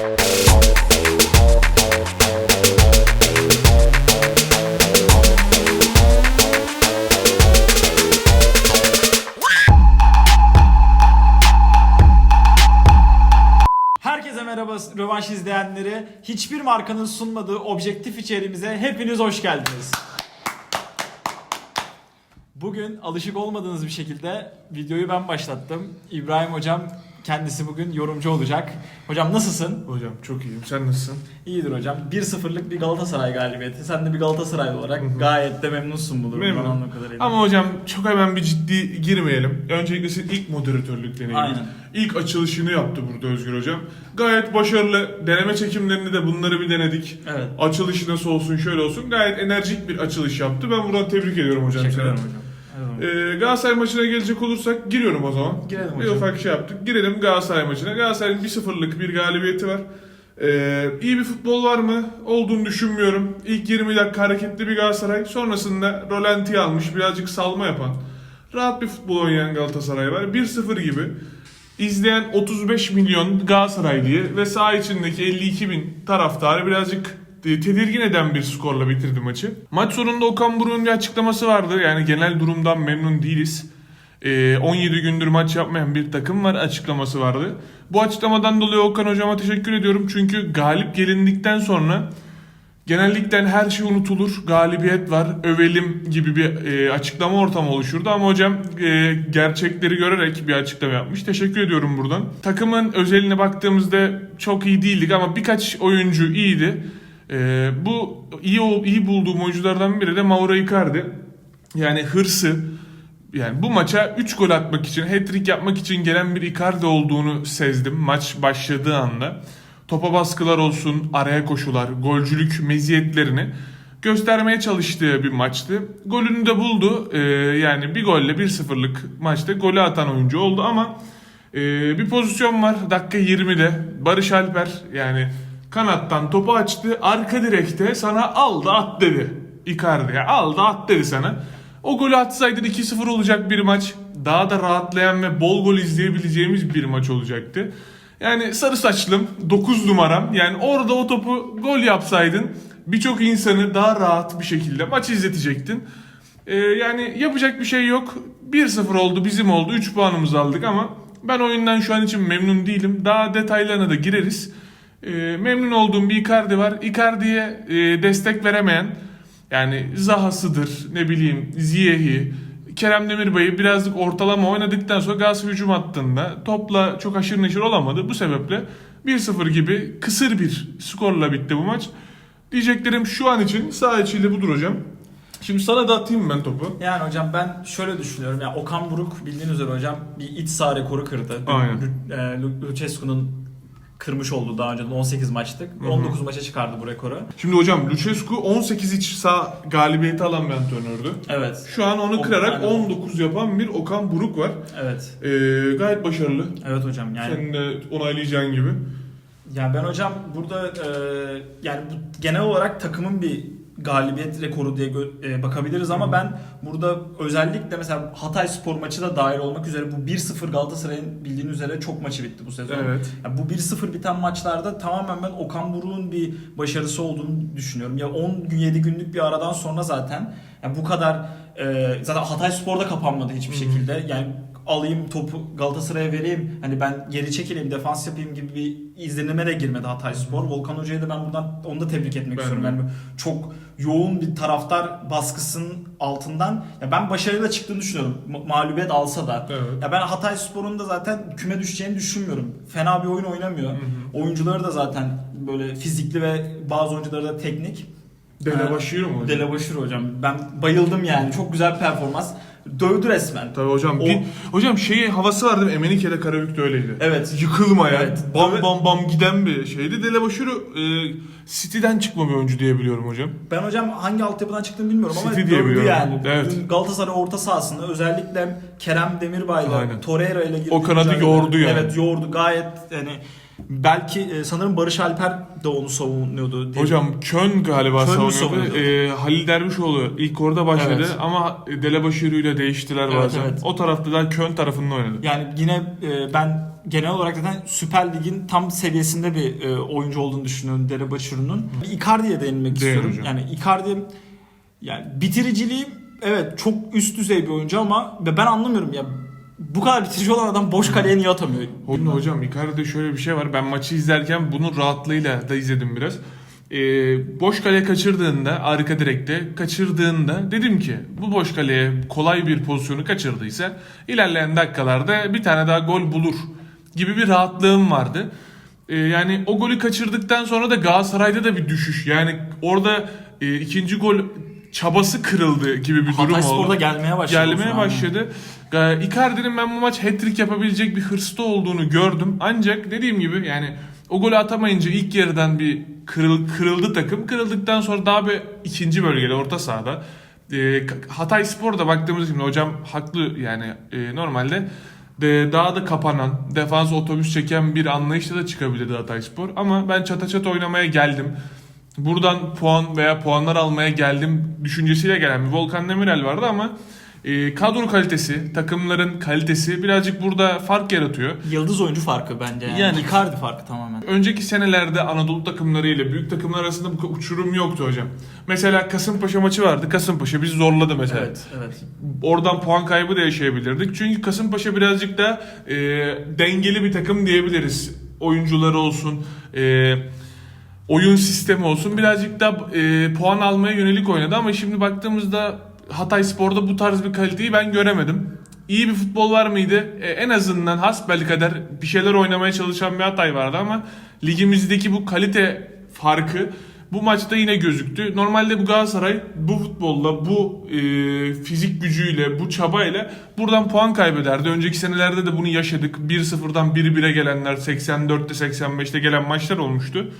Merhaba rövanş izleyenleri. Hiçbir markanın sunmadığı objektif içeriğimize hepiniz hoş geldiniz. Bugün alışık olmadığınız bir şekilde videoyu ben başlattım. İbrahim hocam kendisi bugün yorumcu olacak. Hocam nasılsın? Hocam çok iyiyim. Sen nasılsın? İyidir hocam. 1-0'lık bir Galatasaray galibiyeti. Sen de bir Galatasaraylı olarak gayet de memnunsun bu durumdan Memnunum. anladığım kadarıyla. Ama hocam çok hemen bir ciddi girmeyelim. Öncelikle senin ilk moderatörlük deneyimi. Aynen. İlk açılışını yaptı burada Özgür hocam. Gayet başarılı. Deneme çekimlerini de bunları bir denedik. Evet. Açılışı nasıl olsun şöyle olsun. Gayet enerjik bir açılış yaptı. Ben buradan tebrik ediyorum hocam Teşekkür seni. ederim hocam. Ee, Galatasaray maçına gelecek olursak giriyorum o zaman. Girelim Bir hocam. ufak şey yaptık. Girelim Galatasaray maçına. Galatasaray'ın 1-0'lık bir galibiyeti var. Ee, iyi bir futbol var mı? Olduğunu düşünmüyorum. İlk 20 dakika hareketli bir Galatasaray. Sonrasında rolanti almış, birazcık salma yapan. Rahat bir futbol oynayan Galatasaray var. 1-0 gibi. İzleyen 35 milyon Galatasaraylı'yı ve saha içindeki 52 bin taraftarı birazcık tedirgin eden bir skorla bitirdi maçı. Maç sonunda Okan Buruk'un bir açıklaması vardı. Yani genel durumdan memnun değiliz. Ee, 17 gündür maç yapmayan bir takım var açıklaması vardı. Bu açıklamadan dolayı Okan hocama teşekkür ediyorum. Çünkü galip gelindikten sonra genellikle her şey unutulur. Galibiyet var, övelim gibi bir e, açıklama ortamı oluşurdu. Ama hocam e, gerçekleri görerek bir açıklama yapmış. Teşekkür ediyorum buradan. Takımın özeline baktığımızda çok iyi değildik ama birkaç oyuncu iyiydi. E, bu iyi iyi bulduğum oyunculardan biri de Mauro Icardi. Yani hırsı, yani bu maça 3 gol atmak için, hat-trick yapmak için gelen bir Icardi olduğunu sezdim maç başladığı anda. Topa baskılar olsun, araya koşular, golcülük meziyetlerini göstermeye çalıştığı bir maçtı. Golünü de buldu. Ee, yani bir golle 1-0'lık maçta golü atan oyuncu oldu ama e, bir pozisyon var dakika 20'de. Barış Alper yani kanattan topu açtı. Arka direkte sana al da at dedi. Icardi'ye al da at dedi sana. O golü atsaydın 2-0 olacak bir maç. Daha da rahatlayan ve bol gol izleyebileceğimiz bir maç olacaktı. Yani sarı saçlım 9 numaram yani orada o topu gol yapsaydın birçok insanı daha rahat bir şekilde maç izletecektin. Ee, yani yapacak bir şey yok. 1-0 oldu bizim oldu 3 puanımızı aldık ama ben oyundan şu an için memnun değilim. Daha detaylarına da gireriz. Ee, memnun olduğum bir Icardi var. Icardi'ye e, destek veremeyen yani Zaha'sıdır ne bileyim Ziyeh'i Kerem Demirbay'ı birazcık ortalama oynadıktan sonra Galatasaray hücum hattında topla çok aşırı neşir olamadı. Bu sebeple 1-0 gibi kısır bir skorla bitti bu maç. Diyeceklerim şu an için sağ içiyle budur hocam. Şimdi sana da atayım ben topu. Yani hocam ben şöyle düşünüyorum. Ya Okan Buruk bildiğiniz üzere hocam bir iç saha rekoru kırdı. Aynen. E, Lu- Lucescu'nun kırmış olduğu daha önce 18 maçtık. hı. 19 maça çıkardı bu rekoru. Şimdi hocam Lucescu 18 iç sağ galibiyeti alan bir antrenördü. Evet. Şu an onu kırarak aynen. 19 yapan bir Okan Buruk var. Evet. Ee, gayet başarılı. Evet hocam yani Senin de onaylayacağın gibi. yani ben hocam burada e, yani bu genel olarak takımın bir galibiyet rekoru diye e, bakabiliriz ama ben burada özellikle mesela Hatay Spor maçı da dahil olmak üzere bu 1-0 Galatasaray'ın bildiğin üzere çok maçı bitti bu sezon. Evet. Ya bu 1-0 biten maçlarda tamamen ben Okan Buruk'un bir başarısı olduğunu düşünüyorum. Ya 10 gün 7 günlük bir aradan sonra zaten ya bu kadar e, zaten Hatay Spor'da kapanmadı hiçbir şekilde. Yani alayım topu Galatasaray'a vereyim. Hani ben geri çekileyim, defans yapayım gibi bir izlenime de girmedi Hatay Spor. Volkan Hoca'yı da ben buradan onu da tebrik etmek Ben istiyorum. Yani çok yoğun bir taraftar baskısının altından ya ben başarıyla çıktığını düşünüyorum. Ma- Mağlubiyet alsa da. Evet. Ya ben Hatay Spor'un da zaten küme düşeceğini düşünmüyorum. Fena bir oyun oynamıyor. Hı hı. Oyuncuları da zaten böyle fizikli ve bazı oyuncuları da teknik. Delebaşıyor mu hocam? Delebaşır hocam. Ben bayıldım yani. Çok güzel performans. Dövdü resmen. Tabii hocam. O- Bir, hocam şeyi havası vardı? Emenike'de Karabük'te öyleydi. Evet. Yıkılmayan, Evet. bam Evet. bam bam giden bir şeydi. Delebaşır'ı e, City'den çıkma bir oyuncu diye biliyorum hocam. Ben hocam hangi altyapıdan çıktığını bilmiyorum ama City diye dövdü biliyorum. yani. Evet. Galatasaray orta sahasında özellikle Kerem Demirbay'la. Torreira ile girdi. O kanadı yoğurdu yani. Evet yoğurdu gayet yani Belki e, sanırım Barış Alper de onu savunuyordu. diye. Hocam Kön galiba mü savunuyordu. savunuyordu? Ee, Halil Dervişoğlu ilk orada başladı Evet. ama Delebaşıru ile değiştiler Evet, bazen. evet. O tarafta da Kön tarafında oynadı. Yani yine e, ben genel olarak zaten Süper Lig'in tam seviyesinde bir e, oyuncu olduğunu düşünüyorum. Bir Icardi'ye değinmek Değin istiyorum. hocam. Yani Icardi yani bitiriciliği evet çok üst düzey bir oyuncu ama ben anlamıyorum ya bu kadar bitirici olan adam boş kaleye niye atamıyor? Şimdi hocam Icardi'de şöyle bir şey var. Ben maçı izlerken bunun rahatlığıyla da izledim biraz. Ee, boş kale kaçırdığında, arka direkte kaçırdığında dedim ki bu boş kaleye kolay bir pozisyonu kaçırdıysa ilerleyen dakikalarda bir tane daha gol bulur gibi bir rahatlığım vardı. Ee, yani o golü kaçırdıktan sonra da Galatasaray'da da bir düşüş. Yani orada e, ikinci gol çabası kırıldı gibi bir durum Hatay oldu. Spor'da gelmeye başladı. Gelmeye başladı. Ee, Icardi'nin ben bu maç hat-trick yapabilecek bir hırsta olduğunu gördüm. Ancak dediğim gibi yani o golü atamayınca ilk yarıdan bir kırıl, kırıldı takım. Kırıldıktan sonra daha bir ikinci bölgede orta sahada. Ee, Hatay Spor'da baktığımız gibi hocam haklı yani e, normalde de daha da kapanan, defans otobüs çeken bir anlayışla da çıkabilirdi Hatay Spor. Ama ben çata çata oynamaya geldim. Buradan puan veya puanlar almaya geldim düşüncesiyle gelen bir Volkan Demirel vardı ama e, kadro kalitesi, takımların kalitesi birazcık burada fark yaratıyor. Yıldız oyuncu farkı bence yani. Yani- Icardi farkı tamamen. Önceki senelerde Anadolu takımları ile büyük takımlar arasında bu uçurum yoktu hocam. Mesela Kasımpaşa maçı vardı. Kasımpaşa bizi zorladı mesela. Evet, evet. Oradan puan kaybı da yaşayabilirdik. Çünkü Kasımpaşa birazcık da e, dengeli bir takım diyebiliriz. Oyuncuları olsun, e, oyun sistemi olsun birazcık da e, puan almaya yönelik oynadı ama şimdi baktığımızda Hatay Spor'da bu tarz bir kaliteyi ben göremedim. İyi bir futbol var mıydı? E, en azından hasbelkader bir şeyler oynamaya çalışan bir Hatay vardı ama ligimizdeki bu kalite farkı bu maçta yine gözüktü. Normalde bu Galatasaray bu futbolla, bu e, fizik gücüyle, bu çabayla buradan puan kaybederdi. Önceki senelerde de bunu yaşadık. 1-0'dan 1-1'e gelenler, 84'te 85'te gelen maçlar olmuştu.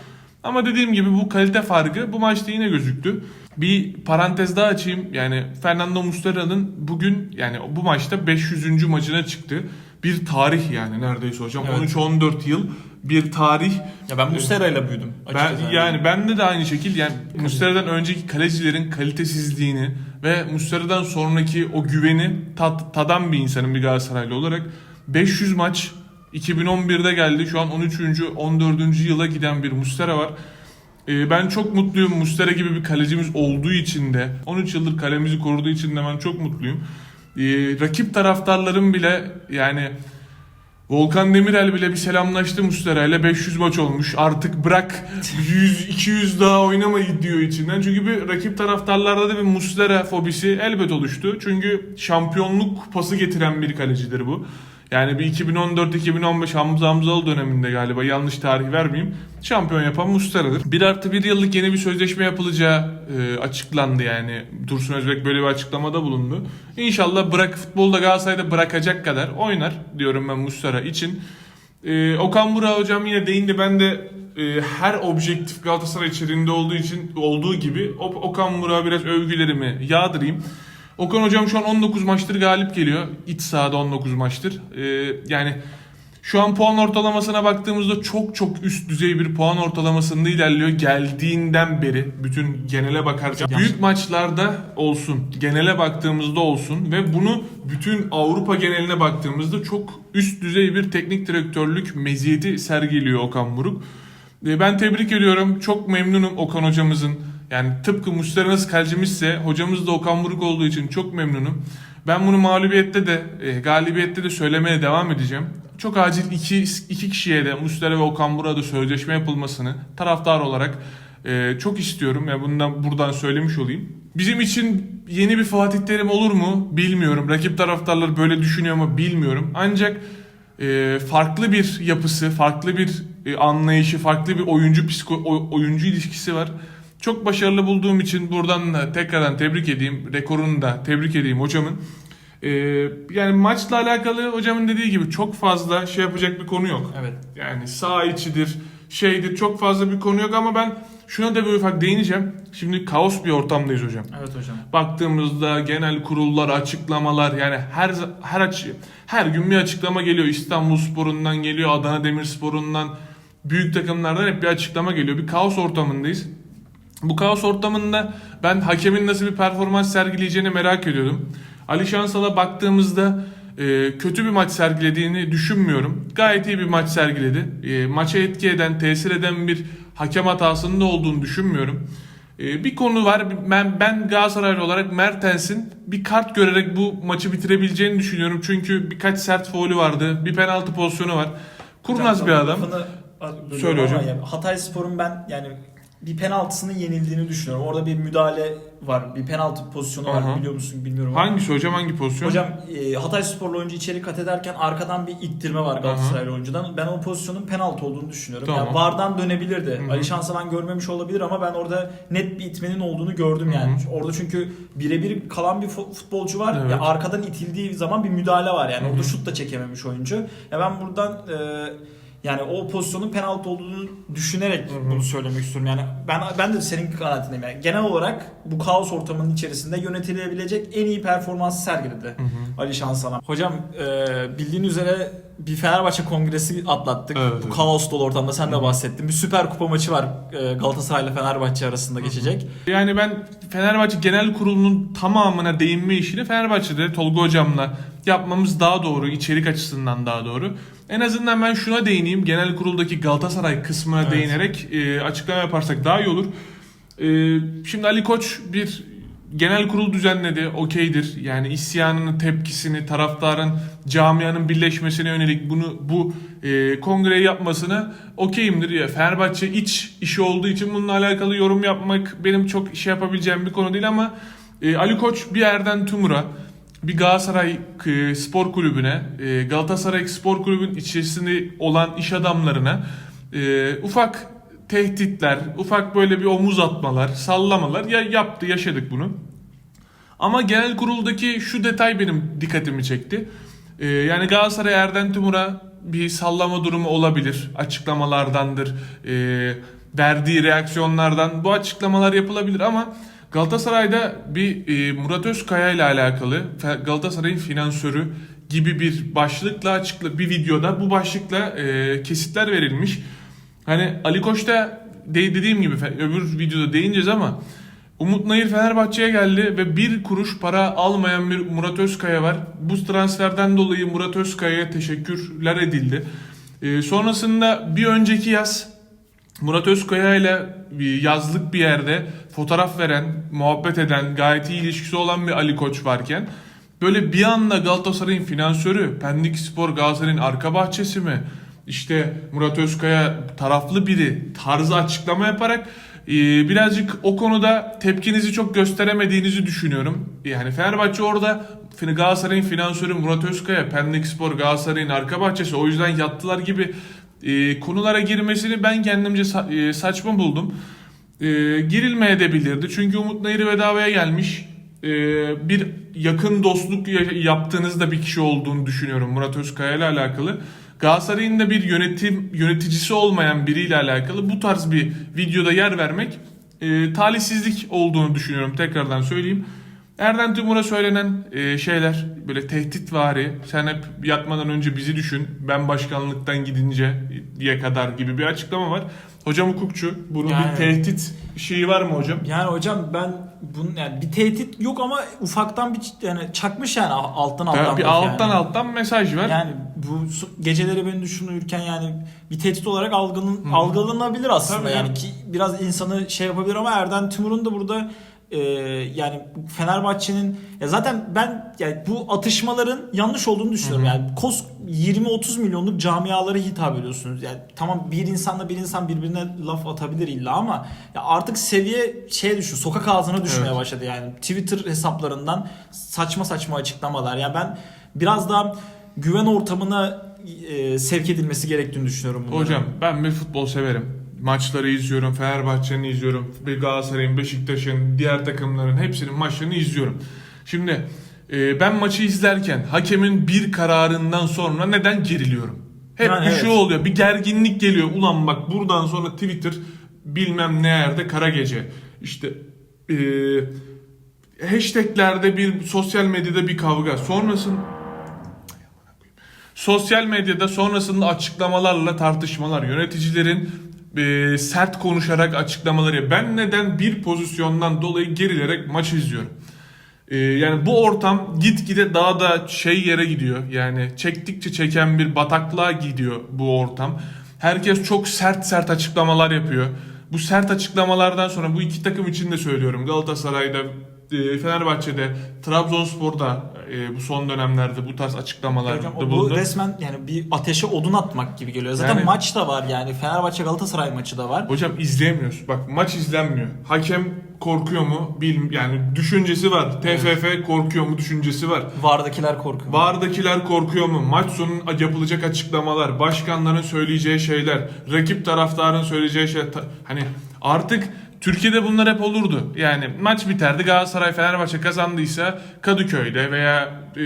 Ama dediğim gibi bu kalite farkı bu maçta yine gözüktü. Bir parantez daha açayım. Yani Fernando Muslera'nın bugün yani bu maçta 500. maçına çıktı. Bir tarih yani neredeyse hocam. Evet. 13-14 yıl bir tarih. Ya ben Muslera ile büyüdüm. Ben açıkçası. yani bende de aynı şekilde yani Muslera'dan önceki kalecilerin kalitesizliğini ve Muslera'dan sonraki o güveni tat, tadan bir insanın bir Galatasaraylı olarak 500 maç 2011'de geldi. Şu an 13. 14. yıla giden bir Muslera var. Ee, ben çok mutluyum Muslera gibi bir kalecimiz olduğu için de 13 yıldır kalemizi koruduğu için de ben çok mutluyum. Ee, rakip taraftarların bile yani Volkan Demirel bile bir selamlaştı Muslera ile 500 maç olmuş. Artık bırak 100 200 daha oynamayı diyor içinden. Çünkü bir rakip taraftarlarda da bir Muslera fobisi elbet oluştu. Çünkü şampiyonluk kupası getiren bir kalecidir bu. Yani bir 2014-2015 Hamza Hamzalı döneminde galiba yanlış tarih vermeyeyim. Şampiyon yapan Muslera'dır. 1 artı 1 yıllık yeni bir sözleşme yapılacağı e, açıklandı yani. Dursun Özbek böyle bir açıklamada bulundu. İnşallah bırak futbolda Galatasaray'da bırakacak kadar oynar diyorum ben Muslera için. E, Okan Burak hocam yine değindi. Ben de e, her objektif Galatasaray içerisinde olduğu için olduğu gibi Okan Burak'a biraz övgülerimi yağdırayım. Okan hocam şu an 19 maçtır galip geliyor. İç sahada 19 maçtır. Ee, yani şu an puan ortalamasına baktığımızda çok çok üst düzey bir puan ortalamasında ilerliyor. Geldiğinden beri bütün genele bakarsak büyük maçlarda olsun, genele baktığımızda olsun ve bunu bütün Avrupa geneline baktığımızda çok üst düzey bir teknik direktörlük meziyeti sergiliyor Okan Buruk. Ee, Ben tebrik ediyorum. Çok memnunum Okan hocamızın. Yani tıpkı Muslera nasıl kalecimizse hocamız da Okan Buruk olduğu için çok memnunum. Ben bunu mağlubiyette de e, galibiyette de söylemeye devam edeceğim. Çok acil iki, iki kişiye de Muslera ve Okan Buruk'a da sözleşme yapılmasını taraftar olarak e, çok istiyorum. Yani bundan buradan söylemiş olayım. Bizim için yeni bir Fatih Terim olur mu bilmiyorum. Rakip taraftarlar böyle düşünüyor mu bilmiyorum. Ancak e, farklı bir yapısı, farklı bir e, anlayışı, farklı bir oyuncu psiko oy- oyuncu ilişkisi var. Çok başarılı bulduğum için buradan da tekrardan tebrik edeyim. Rekorunu da tebrik edeyim hocamın. E, yani maçla alakalı hocamın dediği gibi çok fazla şey yapacak bir konu yok. Evet. Yani sağ içidir, şeydir çok fazla bir konu yok ama ben şuna da bir ufak değineceğim. Şimdi kaos bir ortamdayız hocam Evet hocam. baktığımızda genel kurullar, açıklamalar yani her her açı her gün bir açıklama geliyor. İstanbul Spor'undan geliyor, Adana Demirspor'undan büyük takımlardan hep bir açıklama geliyor. Bir kaos ortamındayız. Bu kaos ortamında ben hakemin nasıl bir performans sergileyeceğini merak ediyordum. Ali Şansal'a baktığımızda e, kötü bir maç sergilediğini düşünmüyorum. Gayet iyi bir maç sergiledi. E, maça etki eden, tesir eden bir hakem hatasının da olduğunu düşünmüyorum. E, bir konu var. Ben, ben Galatasaraylı olarak Mertens'in bir kart görerek bu maçı bitirebileceğini düşünüyorum. Çünkü birkaç sert faulü vardı. Bir penaltı pozisyonu var. Kurnaz bir adam. Söyle hocam. Yani Hatay Spor'un ben yani bir penaltısının yenildiğini düşünüyorum. Orada bir müdahale var. Bir penaltı pozisyonu var Aha. biliyor musun bilmiyorum. ama. Hangisi hocam hangi pozisyon? Hocam e, Hatay Sporlu oyuncu içeri kat ederken arkadan bir ittirme var Galatasaraylı oyuncudan. Ben o pozisyonun penaltı olduğunu düşünüyorum. Tamam. Yani VAR'dan dönebilirdi. Hı hı. Ali Şansalan görmemiş olabilir ama ben orada net bir itmenin olduğunu gördüm yani. Hı Orada çünkü birebir kalan bir futbolcu var. Evet. Ya arkadan itildiği zaman bir müdahale var yani. Hı hı. Orada şut da çekememiş oyuncu. Ya ben buradan e, yani o pozisyonun penaltı olduğunu düşünerek Hı hı. bunu söylemek istiyorum. Yani ben ben de senin kanaatindeyim. Yani genel olarak bu kaos ortamının içerisinde yönetilebilecek en iyi performansı sergiledi. Hı hı. Ali Şansalan. Hocam e, bildiğin üzere bir Fenerbahçe kongresi atlattık. Evet, Bu kaos dolu ortamda sen de bahsettin. Bir süper kupa maçı var e, Galatasaray ile Fenerbahçe arasında geçecek. Yani ben Fenerbahçe Genel Kurulu'nun tamamına değinme işini Fenerbahçe'de Tolga Hocam'la yapmamız daha doğru, içerik açısından daha doğru. En azından ben şuna değineyim, Genel Kurul'daki Galatasaray kısmına Evet. değinerek e, açıklama yaparsak daha iyi olur. E, şimdi Ali Koç bir genel kurul düzenledi, okeydir. Yani isyanını, tepkisini, taraftarın, camianın birleşmesine yönelik bunu bu e, kongreyi yapmasına okeyimdir. Ya, Fenerbahçe iç işi olduğu için bununla alakalı yorum yapmak benim çok şey yapabileceğim bir konu değil ama e, Ali Koç bir yerden Tumur'a bir Galatasaray e, Spor Kulübü'ne, e, Galatasaray Spor Kulübü'nün içerisinde olan iş adamlarına e, ufak tehditler, ufak böyle bir omuz atmalar, sallamalar ya yaptı, yaşadık bunu. Ama genel kuruldaki şu detay benim dikkatimi çekti. Ee, yani Galatasaray Erden Timur'a bir sallama durumu olabilir. Açıklamalardandır. Ee, verdiği reaksiyonlardan bu açıklamalar yapılabilir ama Galatasaray'da bir e, Murat Özkaya ile alakalı Galatasaray'ın finansörü gibi bir başlıkla açıkla bir videoda bu başlıkla e, kesitler verilmiş. Hani Ali Koç'ta de, dediğim gibi öbür videoda değineceğiz ama Umut Nayır Fenerbahçe'ye geldi ve bir kuruş para almayan bir Murat Özkaya var. Bu transferden dolayı Murat Özkaya'ya teşekkürler edildi. Ee, sonrasında bir önceki yaz Murat Özkaya ile yazlık bir yerde fotoğraf veren, muhabbet eden, gayet iyi ilişkisi olan bir Ali Koç varken böyle bir anda Galatasaray'ın finansörü, Pendik Spor Galatasaray'ın arka bahçesi mi? İşte Murat Özkaya taraflı biri tarzı açıklama yaparak e, birazcık o konuda tepkinizi çok gösteremediğinizi düşünüyorum. Yani Fenerbahçe orada Galatasaray'ın finansörü Murat Özkaya, Pendik Spor Galatasaray'ın arka bahçesi o yüzden yattılar gibi e, konulara girmesini ben kendimce e, saçma buldum. Girilmeye de bilirdi. Çünkü Umut Nayır'ı bedavaya gelmiş. Bir yakın dostluk ya- yaptığınızda bir kişi olduğunu düşünüyorum Murat Özkaya ile alakalı. Galatasaray'ın da bir yönetim yöneticisi olmayan biriyle alakalı bu tarz bir videoda yer vermek e, talihsizlik olduğunu düşünüyorum. Tekrardan söyleyeyim. Erden Timur'a söylenen e, şeyler böyle tehditvari sen hep yatmadan önce bizi düşün ben başkanlıktan gidince diye kadar gibi bir açıklama var. Hocam hukukçu bunun Yani- bir tehdit şeyi var mı hocam? Yani hocam ben bunun yani bir tehdit yok ama ufaktan bir yani çakmış yani alttan alttan. bir bak alttan yani. alttan mesaj var. Yani bu geceleri beni düşünürken yani bir tehdit olarak algının, algılanabilir aslında Tabii yani ya. ki biraz insanı şey yapabilir ama Erden Timur'un da burada e, yani Fenerbahçe'nin ya zaten ben yani bu atışmaların yanlış olduğunu düşünüyorum. Yani kos 20-30 milyonluk camialara hitap ediyorsunuz. Yani tamam bir insanla bir insan birbirine laf atabilir illa ama ya artık seviye şeye düşüyor. Sokak ağzına düşmeye Evet. başladı yani. Twitter hesaplarından saçma saçma açıklamalar. Ya ben biraz daha güven ortamına e, sevk edilmesi gerektiğini düşünüyorum. bunların. Hocam ben bir futbol severim. Maçları izliyorum, Fenerbahçe'nin izliyorum, Galatasaray'ın, Beşiktaş'ın, diğer takımların hepsinin maçlarını izliyorum. Şimdi e, ben maçı izlerken hakemin bir kararından sonra neden geriliyorum? Hep Yani bir evet. şu oluyor, bir gerginlik geliyor. Ulan bak buradan sonra Twitter bilmem ne yerde kara gece. İşte e, hashtaglerde bir sosyal medyada bir kavga. Sonrasın Sosyal medyada sonrasında açıklamalarla tartışmalar, yöneticilerin e, sert konuşarak açıklamaları. Ben neden bir pozisyondan dolayı gerilerek maç izliyorum? E, yani bu ortam gitgide daha da şey yere gidiyor. Yani çektikçe çeken bir bataklığa gidiyor bu ortam. Herkes çok sert sert açıklamalar yapıyor. Bu sert açıklamalardan sonra bu iki takım için de söylüyorum. Galatasaray'da, Fenerbahçe'de, Trabzonspor'da e, bu son dönemlerde bu tarz açıklamalar Hocam, bu bulundu. resmen yani bir ateşe odun atmak gibi geliyor. Zaten Yani- maç da var yani Fenerbahçe Galatasaray maçı da var. Hocam izleyemiyoruz. Bak maç izlenmiyor. Hakem korkuyor mu? Bil yani düşüncesi var. TFF korkuyor mu? Düşüncesi var. Vardakiler korkuyor. Vardakiler korkuyor mu? Maç sonu yapılacak açıklamalar, başkanların söyleyeceği şeyler, rakip taraftarın söyleyeceği. Ta- Hani artık Türkiye'de bunlar hep olurdu. Yani maç biterdi Galatasaray Fenerbahçe kazandıysa Kadıköy'de veya e,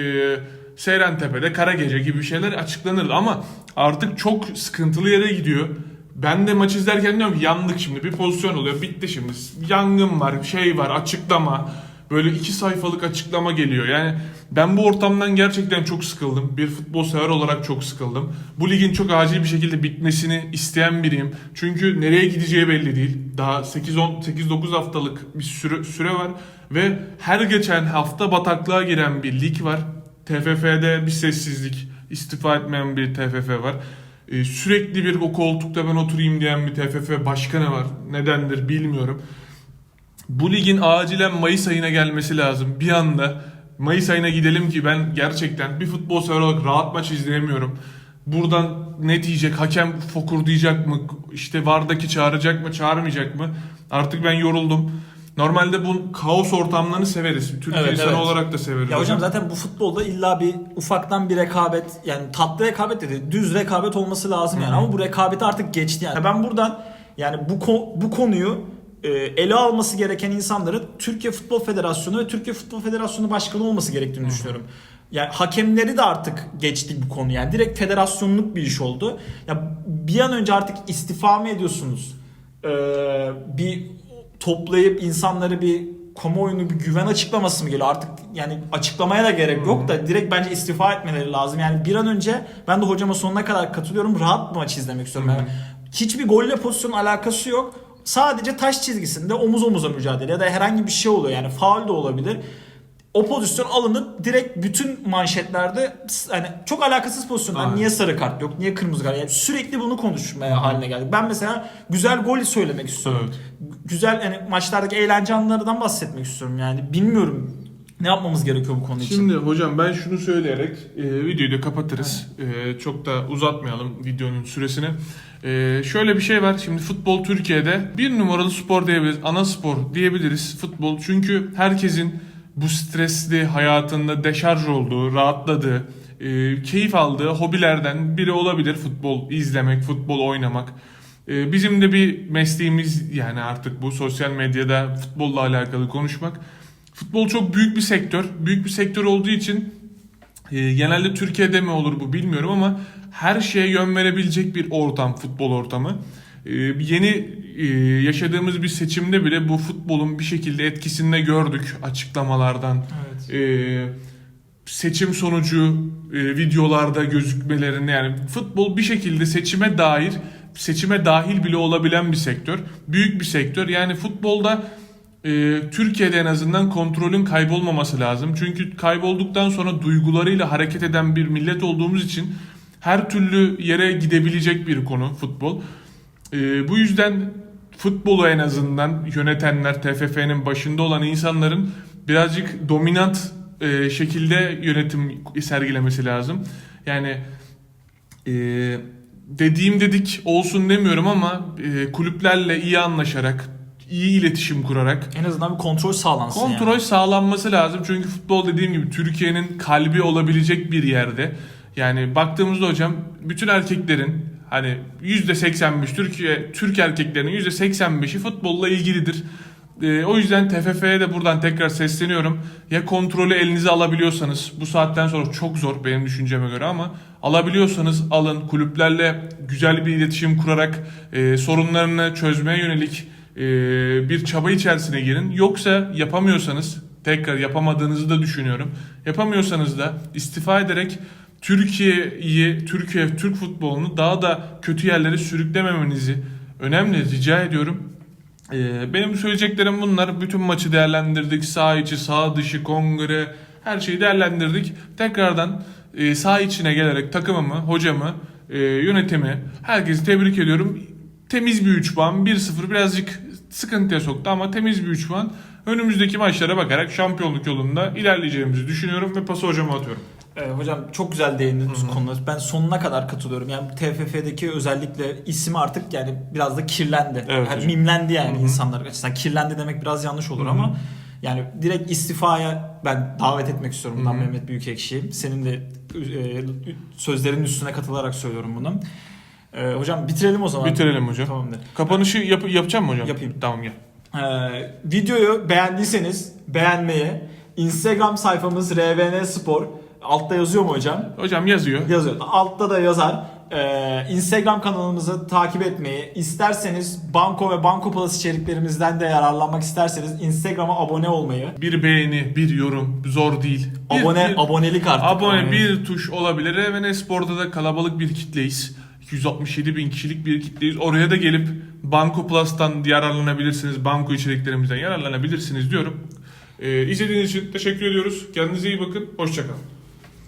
Seyrantepe'de Kara Gece gibi şeyler açıklanırdı ama artık çok sıkıntılı yere gidiyor. Ben de maç izlerken diyorum yandık şimdi bir pozisyon oluyor bitti şimdi yangın var şey var açıklama böyle iki sayfalık açıklama geliyor. Yani ben bu ortamdan gerçekten çok sıkıldım. Bir futbol sever olarak çok sıkıldım. Bu ligin çok acil bir şekilde bitmesini isteyen biriyim. Çünkü nereye gideceği belli değil. Daha 8-10 8-9 haftalık bir süre, süre var. Ve her geçen hafta bataklığa giren bir lig var. TFF'de bir sessizlik istifa etmeyen bir TFF var. Ee, sürekli bir o koltukta ben oturayım diyen bir TFF başkanı var. Nedendir bilmiyorum. Bu ligin acilen Mayıs ayına gelmesi lazım. Bir anda Mayıs ayına gidelim ki ben gerçekten bir futbol sever olarak rahat maç izleyemiyorum. Buradan ne diyecek? Hakem fokur diyecek mı? İşte Vardaki çağıracak mı? Çağırmayacak mı? Artık ben yoruldum. Normalde bu kaos ortamlarını severiz. Türkiye Evet, insanı evet. olarak da severiz. Ya hocam zaten bu futbolda illa bir ufaktan bir rekabet yani tatlı rekabet dedi düz rekabet olması lazım yani ama bu rekabeti artık geçti yani. Ben buradan yani bu ko- bu konuyu ele alması gereken insanların Türkiye Futbol Federasyonu ve Türkiye Futbol Federasyonu Başkanı olması gerektiğini düşünüyorum. Yani hakemleri de artık geçti bu konu yani direkt federasyonluk bir iş oldu. Ya bir an önce artık istifa mı ediyorsunuz? Ee, bir toplayıp insanları bir kamuoyunu bir güven açıklaması mı geliyor? Artık yani açıklamaya da gerek yok da direkt bence istifa etmeleri lazım. Yani bir an önce ben de hocama sonuna kadar katılıyorum. Rahat bir maç izlemek istiyorum. Yani hiçbir golle pozisyonun alakası yok. Sadece taş çizgisinde omuz omuza mücadele ya da herhangi bir şey oluyor. Yani faul de olabilir. O pozisyon alınıp direkt bütün manşetlerde hani çok alakasız pozisyonlar. Aynen. Niye sarı kart yok? Niye kırmızı kart? Yani sürekli bunu konuşmaya haline geldik. Ben mesela güzel gol söylemek istiyorum. Evet. Güzel yani maçlardaki eğlence anlarından bahsetmek istiyorum. Yani bilmiyorum ne yapmamız gerekiyor bu konu için. Şimdi hocam ben şunu söyleyerek e, videoyu da kapatırız. E, çok da uzatmayalım videonun süresini. E, şöyle bir şey var. Şimdi futbol Türkiye'de bir numaralı spor diyebiliriz. Ana spor diyebiliriz futbol. Çünkü herkesin bu stresli hayatında deşarj olduğu, rahatladığı, e, keyif aldığı hobilerden biri olabilir futbol izlemek, futbol oynamak. E, bizim de bir mesleğimiz yani artık bu sosyal medyada futbolla alakalı konuşmak. Futbol çok büyük bir sektör. Büyük bir sektör olduğu için e, genelde Türkiye'de mi olur bu bilmiyorum ama her şeye yön verebilecek bir ortam, futbol ortamı. E, yeni e, yaşadığımız bir seçimde bile bu futbolun bir şekilde etkisini de gördük açıklamalardan. Evet. E, seçim sonucu e, videolarda gözükmelerini yani futbol bir şekilde seçime dair seçime dahil bile olabilen bir sektör. Büyük bir sektör. Yani futbolda e, Türkiye'de en azından kontrolün kaybolmaması lazım. Çünkü kaybolduktan sonra duygularıyla hareket eden bir millet olduğumuz için her türlü yere gidebilecek bir konu futbol. E, bu yüzden futbolu en azından yönetenler, TFF'nin başında olan insanların birazcık dominant e, şekilde yönetim sergilemesi lazım. Yani e, dediğim dedik olsun demiyorum ama e, kulüplerle iyi anlaşarak, iyi iletişim kurarak En azından bir kontrol sağlansın Kontrol yani. sağlanması lazım çünkü futbol dediğim gibi Türkiye'nin kalbi olabilecek bir yerde. Yani baktığımızda hocam bütün erkeklerin hani %85 Türkiye Türk erkeklerinin %85'i futbolla ilgilidir. Ee, o yüzden TFF'ye de buradan tekrar sesleniyorum. Ya kontrolü elinize alabiliyorsanız bu saatten sonra çok zor benim düşünceme göre ama alabiliyorsanız alın kulüplerle güzel bir iletişim kurarak e, sorunlarını çözmeye yönelik e, bir çaba içerisine girin. Yoksa yapamıyorsanız tekrar yapamadığınızı da düşünüyorum. Yapamıyorsanız da istifa ederek Türkiye'yi, Türkiye, Türk futbolunu daha da kötü yerlere sürüklememenizi önemli rica ediyorum. Ee, benim söyleyeceklerim bunlar. Bütün maçı değerlendirdik. Sağ içi, sağ dışı, kongre her şeyi değerlendirdik. Tekrardan e, sağ içine gelerek takımımı, hocamı, e, yönetimi herkesi tebrik ediyorum. Temiz bir 3 puan. 1-0 birazcık sıkıntıya soktu ama temiz bir 3 puan. Önümüzdeki maçlara bakarak şampiyonluk yolunda ilerleyeceğimizi düşünüyorum ve pası hocama atıyorum. Ee, hocam çok güzel değindiniz konuda. Ben sonuna kadar katılıyorum. Yani TFF'deki özellikle isim artık yani biraz da kirlendi. Evet Yani mimlendi yani Hı hı. insanlar açısından. Kirlendi demek biraz yanlış olur Hı hı. ama yani direkt istifaya ben davet etmek istiyorum bundan. Mehmet Büyükekşi'yi. Senin de e, sözlerinin üstüne katılarak söylüyorum bunu. Ee, hocam bitirelim o zaman. Bitirelim hocam. Tamamdır. Kapanışı yap yapacağım mı hocam? Yapayım. Tamam gel. Ee, videoyu beğendiyseniz beğenmeyi, Instagram sayfamız RVN Spor altta yazıyor mu hocam? Hocam yazıyor. Yazıyor. Altta da yazar. Ee, Instagram kanalımızı takip etmeyi, isterseniz Banko ve Banko Plus içeriklerimizden de yararlanmak isterseniz Instagram'a abone olmayı, Bir beğeni, bir yorum zor değil. Bir- abone bir- abonelik artık. abone bir tuş olabilir. Hemen Espor'da da kalabalık bir kitleyiz. 267 bin kişilik bir kitleyiz. Oraya da gelip Banko Plus'tan yararlanabilirsiniz. Banko içeriklerimizden yararlanabilirsiniz diyorum. Ee, izlediğiniz için teşekkür ediyoruz. Kendinize iyi bakın. Hoşçakalın.